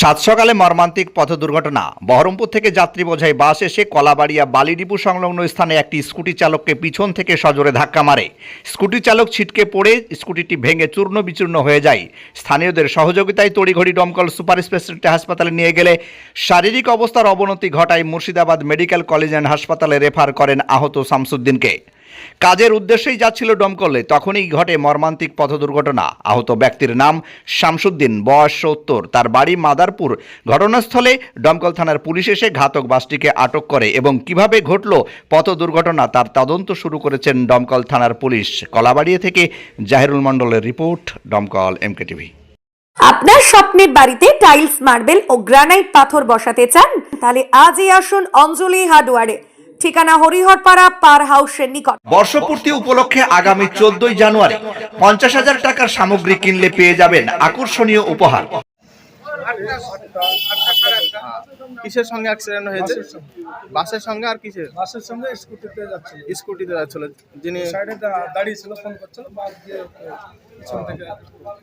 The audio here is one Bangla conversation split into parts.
সাত সকালে মর্মান্তিক পথ দুর্ঘটনা। বহরমপুর থেকে যাত্রী বোঝাই বাস এসে কলাবাড়িয়া বালিডিপু সংলগ্ন স্থানে একটি স্কুটি চালককে পিছন থেকে সজোরে ধাক্কা মারে। স্কুটি চালক ছিটকে পড়ে, স্কুটিটি ভেঙে চূর্ণ বিচূর্ণ হয়ে যায়। স্থানীয়দের সহযোগিতায় তড়িঘড়ি দমকল সুপার স্পেশালিটি হাসপাতালে নিয়ে গেলে শারীরিক অবস্থার অবনতি ঘটায় মুর্শিদাবাদ মেডিকেল কলেজ অ্যান্ড হাসপাতালে রেফার করেন আহত শামসুদ্দিনকে। কাজের উদ্দেশ্যেই যাচ্ছিল ডমকলে। তখনই ঘটে মর্মান্তিক পথ দুর্ঘটনা আহত ব্যক্তির নাম শামসুদ্দিন, বয়স সত্তর। তার বাড়ি মাদারপুর। ঘটনাস্থলে দমকল থানার পুলিশ এসে ঘাতক বাসটিকে আটক করে এবং কীভাবে ঘটল পথ দুর্ঘটনা তার তদন্ত শুরু করেছেন দমকল থানার পুলিশ। কলাবাড়িয়া থেকে জাহিরুল মণ্ডলের রিপোর্ট দমকল এমকে টিভি আপনার স্বপ্নের বাড়িতে টাইলস, মার্বেল ও গ্রানাইট পাথর বসাতে চান? তাহলে আজই আসুন অঞ্জলি হার্ডওয়ারে। ঠিকানা হরিহরপাড়া পার হাউসের নিকট। বর্ষপূর্তি উপলক্ষে আগামী চোদ্দই জানুয়ারি পঞ্চাশ হাজার টাকার সামগ্রী কিনলে পেয়ে যাবেন আকর্ষণীয় উপহার। কিসের সঙ্গে অ্যাক্সিডেন্ট হয়েছে? বাসের সঙ্গে আর কিসের? বাসের সঙ্গে স্কুটিতে যাচ্ছিল। স্কুটিতে যাচ্ছিল। যিনি সাইডে দাঁড়িয়ে ছিল ফোন করছিল বাস দিয়ে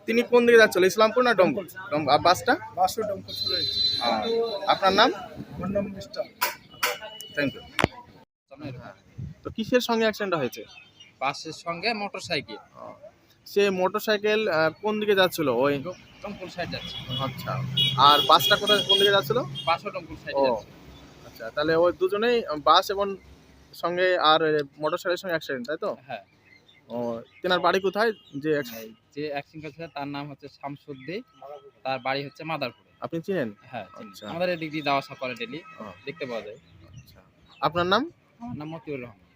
তিনি কোন দিকে যাচ্ছিল ইসলামপুর না ডমকল? ডম- আর বাসটা? বাসও ডমকল চলে আপনার নাম? আমার নাম মিস্টার। থ্যাংক ইউ তো কিসের সঙ্গে অ্যাক্সিডেন্ট হয়েছে? বাসের সঙ্গে মোটর সাইকেল সে মোটরসাইকেল কোন দিকে যাচ্ছিল? ওই? টঙ্কুল সাইড যাচ্ছে। আচ্ছা। আর বাসটা কোথায় কোন দিকে যাচ্ছিল? বাসও টঙ্কুল সাইড যাচ্ছে। আচ্ছা তাহলে ওই দুজনেই বাস এবং সঙ্গে আর মোটরসাইকেলের সঙ্গে অ্যাক্সিডেন্ট তাই তো? হ্যাঁ। ও তেনার বাড়ি কোথায়? যে যে অ্যাক্সিডেন্ট করেছে তার নাম হচ্ছে শামসুদ্দিন তার বাড়ি হচ্ছে মাদারপুরে। আপনি চিনেন? হ্যাঁ। আচ্ছা। আমাদের এদিক দিয়ে যাওয়া আসা করে ডেলি দেখতে পাওয়া যায়। আচ্ছা। আপনার নাম? আমার নাম মতিউর রহমান